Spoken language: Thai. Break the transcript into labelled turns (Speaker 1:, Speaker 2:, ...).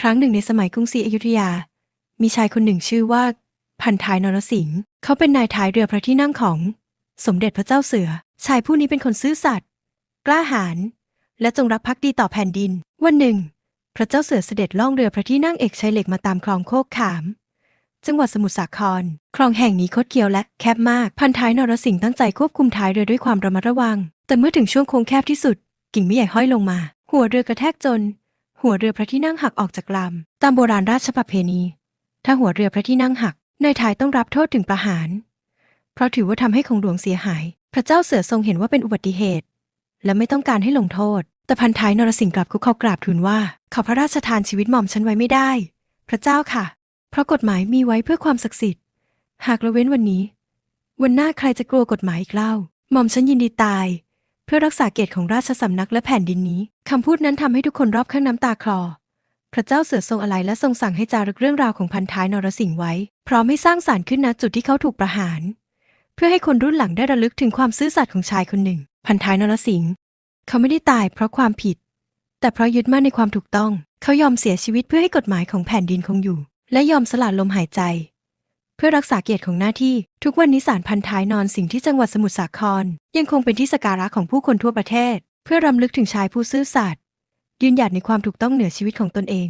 Speaker 1: ครั้งหนึ่งในสมัยกรุงศรีอยุธยา มีชายคนหนึ่งชื่อว่า พันท้ายนรสิงห์เขาเป็นนายท้ายเรือพระที่นั่งของ สมเด็จพระเจ้าเสือ ชายผู้นี้เป็นคนซื่อสัตย์กล้าหาญและจงรักภักดีต่อแผ่นดิน วันหนึ่ง พระเจ้าเสือเสด็จล่องเรือพระที่นั่งเอกใช้เหล็กมาตามคลองโคกขาม จังหวัดสมุทรสาคร คลองแห่งนี้คดเคี้ยวและแคบมาก พันท้ายนรสิงห์ตั้งใจควบคุมท้ายเรือด้วยความระมัดระวัง แต่เมื่อถึงช่วงโค้งแคบที่สุด กิ่งไม้ใหญ่ห้อยลงมา หัวเรือกระแทกจน หัวเรือพระที่นั่งหักออกจากลำ ตามโบราณราชประเพณี ถ้าหัวเรือพระที่นั่งหัก นายทายต้องรับโทษถึงประหาร เพราะถือว่าทำให้ของหลวงเสียหาย พระเจ้าเสือทรงเห็นว่าเป็นอุบัติเหตุ และไม่ต้องการให้ลงโทษ แต่พันท้ายนรสิงห์กลับคุกเขากราบทูลว่าขอพระราชทานชีวิตหม่อมฉันไว้ไม่ได้ พระเจ้าค่ะ เพราะกฎหมายมีไว้เพื่อความศักดิ์สิทธิ์ หากละเว้นวันนี้ วันหน้าใครจะกลัวกฎหมายอีกเล่า หม่อมฉันยินดีตาย พื่อรักษาเกียรติของราชสำนักและแผ่นดินนี้คำพูดนั้นทำให้ทุกคนรอบข้างน้ำตาคลอ พระเจ้าเสือทรงอะไรและทรงสั่งให้จารึกเรื่องราวของพันท้ายนรสิงห์ไว้ พร้อมให้สร้างสารขึ้นณจุดที่เขาถูกประหาร เพื่อให้คนรุ่นหลังได้ระลึกถึงความซื่อสัตย์ของชายคนหนึ่ง พันท้ายนรสิงห์เขาไม่ได้ตายเพราะความผิด แต่เพราะยึดมั่นในความถูกต้อง เขายอมเสียชีวิตเพื่อให้กฎหมายของแผ่นดินคงอยู่ และยอมสละลมหายใจ พื่อรักษาเกียรติของหน้าที่ ทุกวันนี้ศาลพันท้ายนอนสิงห์ที่จังหวัดสมุทรสาคร ยังคงเป็นที่สักการะของผู้คนทั่วประเทศ เพื่อรำลึกถึงชายผู้ซื่อสัตย์ยืนหยัดในความถูกต้องเหนือชีวิตของตนเอง